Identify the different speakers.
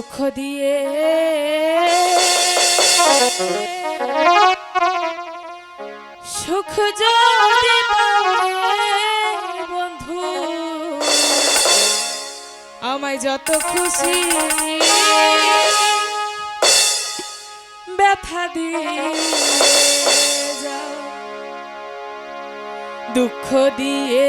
Speaker 1: দুঃখ দিয়ে। সুখ যদি বন্ধু আমায় যত খুশি ব্যথা দিয়ে দুঃখ দিয়ে